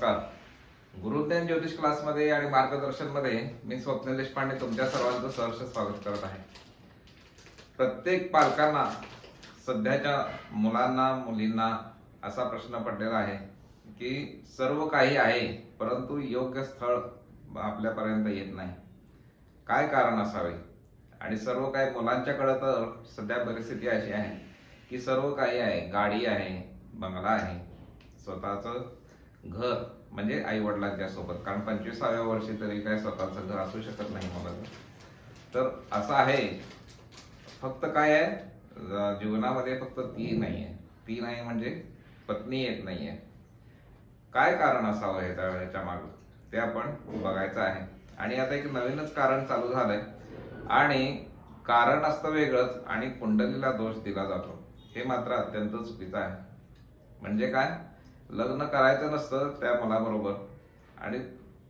नमस्कार. गुरुज्ञान ज्योतिष क्लासमध्ये आणि मार्गदर्शनमध्ये मी स्वप्न देशपांडे तुमच्या सर्वांचं सहर्ष स्वागत करत आहे. प्रत्येक पालकांना सध्याच्या मुलांना मुलींना असा प्रश्न पडलेला आहे की सर्व काही आहे परंतु योग्य स्थळ आपल्यापर्यंत येत नाही. काय कारण असावे? आणि सर्व काही मुलांच्याकडं तर सध्या परिस्थिती अशी आहे की सर्व काही आहे गाडी आहे बंगला आहे स्वतःचं घर म्हणजे आई वडिलांच्या सोबत. कारण पंचवीसाव्या वर्षी तरी काय स्वतःचं घर असू शकत नाही मला तर असं आहे. फक्त काय आहे? जीवनामध्ये फक्त ती नाही आहे ती नाही म्हणजे पत्नी येत नाही आहे काय कारण असावं ह्याच्या ह्याच्या मागं? ते आपण बघायचं आहे. आणि आता एक नवीनच कारण चालू झालंय. आणि कारण असतं वेगळंच आणि कुंडलीला दोष दिला जातो. हे मात्र अत्यंत चुकीचं आहे. म्हणजे काय? लग्न करायचं नसतं त्या मुलाबरोबर. आणि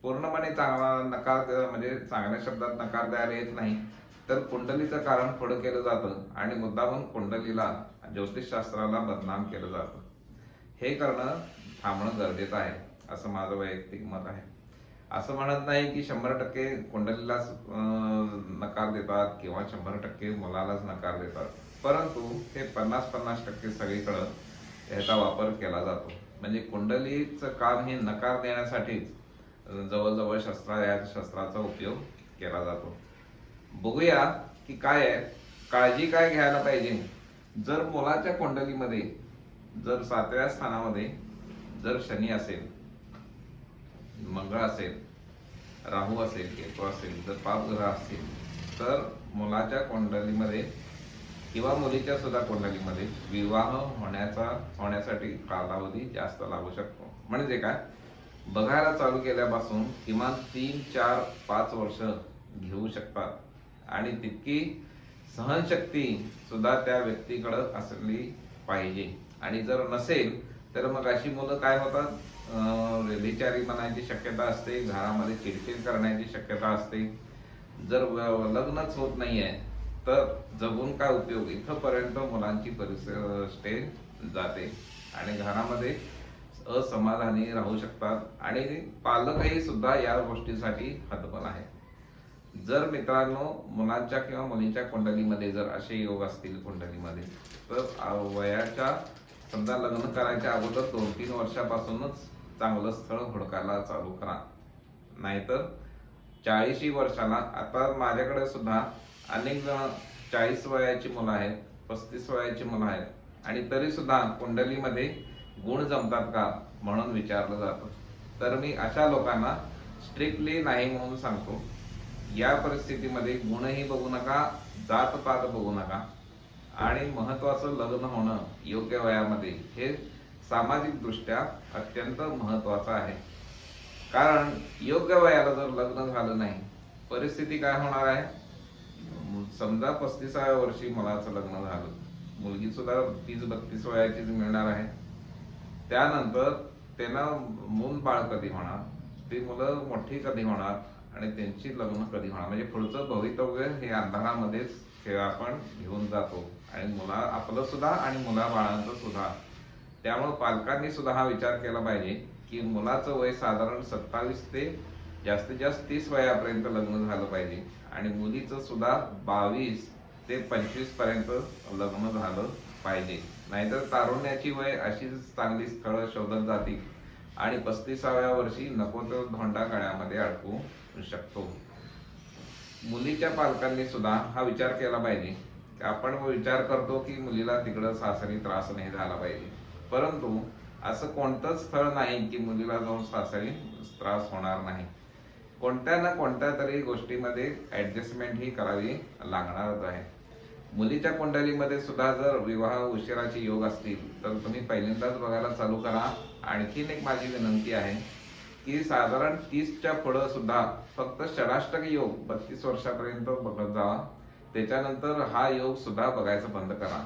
पूर्णपणे चांगला नकार म्हणजे चांगल्या शब्दात नकार द्यायला येत नाही. तर कुंडलीचं कारण पुढं केलं जातं आणि मुद्दामून कुंडलीला ज्योतिषशास्त्राला बदनाम केलं जातं. हे करणं थांबणं गरजेचं आहे असं माझं वैयक्तिक मत आहे. असं म्हणत नाही की शंभर टक्के कुंडलीलाच नकार देतात किंवा शंभर टक्के मुलालाच नकार देतात. परंतु हे पन्नास पन्नास टक्के सगळीकडं ह्याचा वापर केला जातो. म्हणजे कुंडलीचं काम हे नकार देण्यासाठीच जवळजवळ शस्त्रा या शस्त्राचा उपयोग केला जातो. बघूया की काय आहे. काळजी काय घ्यायला पाहिजे? जर मुलाच्या कुंडलीमध्ये जर सातव्या स्थानामध्ये जर शनी असेल मंगळ असेल राहू असेल केतू असेल जर पाप ग्रह असतील तर मुलाच्या कुंडलीमध्ये किंवा मुलीच्या सुद्धा कुंडलीमध्ये विवाह होण्याचा होण्यासाठी कालावधी जास्त लागू शकतो. म्हणजे काय? बघायला चालू केल्यापासून किमान तीन चार पाच वर्ष घेऊ शकतात. आणि तितकी सहनशक्ती सुद्धा त्या व्यक्तीकडं असली पाहिजे. आणि जर नसेल तर मग अशी मुलं काय होतात? अं, व्यभिचारी शक्यता असते घरामध्ये चिडचिड करण्याची शक्यता असते. जर व- लग्नच होत नाही आहे तर जगून काय उपयोग? इथंपर्यंत मुलांची परिसर परिस्थिती जाते. आणि घरामध्ये असमाधानी राहू शकतात. आणि पालकही सुद्धा या गोष्टीसाठी हतबल आहे जर मित्रांनो मुलांच्या किंवा मुलींच्या कुंडलीमध्ये जर असे योग असतील कुंडलीमध्ये तर वयाच्या समजा लग्न करायच्या अगोदर दोन तीन वर्षापासूनच चांगलं स्थळ हुडकायला चालू करा. नाहीतर चाळीशी वर्षाला आता माझ्याकडे सुद्धा अनेक जण चाळीस वयाची मुलं आहेत पस्तीस वयाची मुलं आहेत. आणि तरी सुद्धा कुंडलीमध्ये गुण जमतात का म्हणून विचारलं जातं. तर मी अशा लोकांना स्ट्रिक्टली नाही म्हणून सांगतो. या परिस्थितीमध्ये गुणही बघू नका जात पात बघू नका. आणि महत्वाचं लग्न होणं योग्य वयामध्ये हे सामाजिकदृष्ट्या अत्यंत महत्वाचं आहे. कारण योग्य वयाला जर लग्न झालं नाही परिस्थिती काय होणार आहे? समजा पस्तीसाव्या वर्षी मुलाचं लग्न झालं. मुलगी सुद्धा तीस बत्तीस वयाचीच मिळणार आहे. त्यानंतर त्यांना मूल बाळ कधी होणार? ती मुलं मोठी कधी होणार? आणि त्यांची लग्न कधी होणार? म्हणजे पुढचं भवितव्य हे अंधारामध्येच खेळ आपण घेऊन जातो. आणि मुला आपलं सुद्धा आणि मुला बाळांचं सुद्धा. त्यामुळे पालकांनी सुद्धा हा विचार केला पाहिजे की मुलाचं वय साधारण सत्तावीस ते जास्तीत जास्त तीस वयापर्यंत लग्न झालं पाहिजे. आणि मुलीचं सुद्धा बावीस ते पंचवीसपर्यंत लग्न झालं पाहिजे. नाहीतर तारुण्याची वय अशीच चांगली स्थळं शोधत जातील. आणि पस्तीसाव्या वर्षी नको तो धोंडा गळ्यामध्ये अडकू शकतो. मुलीच्या पालकांनी सुद्धा हा विचार केला पाहिजे. आपण विचार करतो की मुलीला तिकडं सासरी त्रास नाही झाला पाहिजे. परंतु असं कोणतंच स्थळ नाही की मुलीला जाऊन सासरी त्रास होणार नाही. कोणत्या ना कोणत्या तरी गोष्टीमध्ये ऍडजस्टमेंट ही करावी लागणारच आहे. मुलीच्या कुंडलीमध्ये सुद्धा जर विवाह उशिराचे योग असतील तर तुम्ही पहिल्यांदाच बघायला चालू करा. आणखीन एक माझी विनंती आहे की साधारण तीसच्या पुढं सुद्धा फक्त षडाष्टक योग बत्तीस वर्षापर्यंत बघत जावा त्याच्यानंतर हा योग सुद्धा बघायचं बंद करा.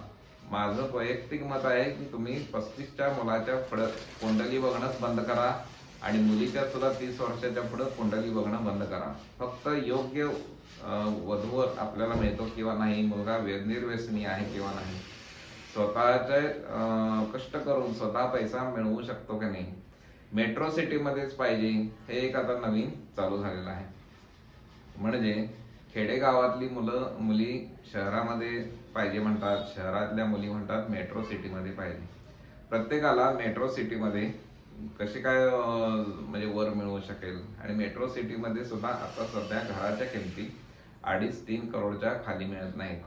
माझं वैयक्तिक मत आहे की तुम्ही पस्तीसच्या मुलाच्या पुढं कुंडली बघणंच बंद करा. आणि मुलीच्या सुद्धा तीस वर्षाच्या पुढं कुंडली बघणं बंद करा. फक्त योग्य वधूवर आपल्याला मिळतो किंवा नाही मुलगा निर्व्यसनी आहे किंवा नाही. स्वतःचे कष्ट करून स्वतः पैसा मिळवू शकतो की नाही? मेट्रो सिटीमध्येच पाहिजे हे एक आता नवीन चालू झालेलं आहे. म्हणजे खेडेगावातली मुलं मुली शहरामध्ये पाहिजे म्हणतात शहरातल्या मुली म्हणतात मेट्रो सिटीमध्ये पाहिजे. प्रत्येकाला मेट्रो सिटीमध्ये कसे काय म्हणजे वर मिळवू शकेल? आणि मेट्रो सिटीमध्ये सुद्धा आता सध्या घराच्या किमती अडीच तीन करोडच्या खाली मिळत नाहीत.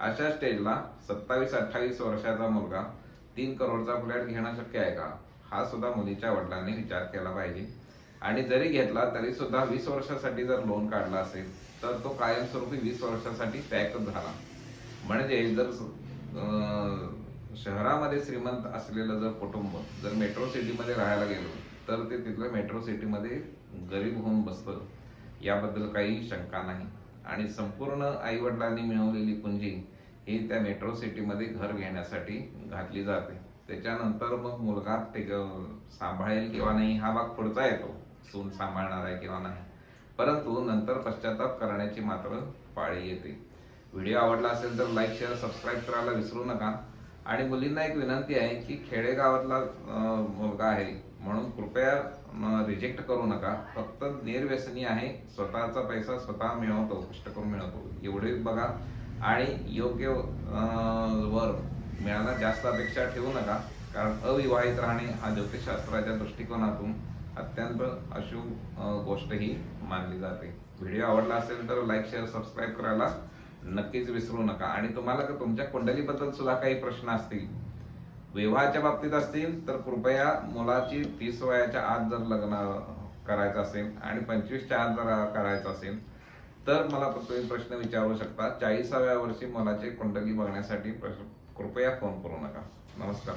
अशा स्टेजला सत्तावीस अठ्ठावीस वर्षाचा मुलगा तीन करोडचा फ्लॅट घेणं शक्य आहे का? हा सुद्धा मुलीच्या वडिलांनी विचार केला पाहिजे. आणि जरी घेतला तरी सुद्धा वीस वर्षासाठी जर लोन काढला असेल तर तो कायमस्वरूपी वीस वर्षासाठी पॅकच झाला. म्हणजे जर शहरामध्ये श्रीमंत असलेलं जर कुटुंब जर मेट्रो सिटीमध्ये राहायला गेलो तर ते तिथलं मेट्रो सिटीमध्ये गरीब होऊन बसतं याबद्दल काही शंका नाही. आणि संपूर्ण आईवडिलांनी मिळवलेली पुंजी ही त्या मेट्रो सिटीमध्ये घर घेण्यासाठी घातली जाते. त्याच्यानंतर मग मुलगा ते सांभाळेल किंवा नाही हा भाग पुढचा येतो सून सांभाळणार आहे किंवा नाही. परंतु नंतर पश्चाताप करण्याची मात्र पाळी येते. व्हिडिओ आवडला असेल तर लाईक शेअर सबस्क्राईब करायला विसरू नका. आणि मुलींना एक विनंती आहे की खेडेगावातला मुलगा आहे म्हणून कृपया रिजेक्ट करू नका. फक्त निर्व्यसनी आहे. स्वतःचा पैसा स्वतः मिळवतो कष्ट करून मिळवतो. एवढेच बघा. आणि योग्य वर मिळायला जास्त अपेक्षा ठेवू नका. कारण अविवाहित राहणे हा ज्योतिषशास्त्राच्या दृष्टिकोनातून अत्यंत अशुभ गोष्ट ही मानली जाते. व्हिडिओ आवडला असेल तर लाईक शेअर सबस्क्राईब करायला नक्कीच विसरू नका. आणि तुम्हाला का तुमच्या कुंडलीबद्दल सुद्धा काही प्रश्न असतील विवाहाच्या बाबतीत असतील तर कृपया मुलाची तीस वयाच्या आत जर लग्न करायचं असेल आणि पंचवीसच्या आत जर करायचं असेल तर मला तुम्ही प्रश्न विचारू शकता. चाळीसाव्या वर्षी मुलाची कुंडली बघण्यासाठी कृपया फोन करू नका. नमस्कार.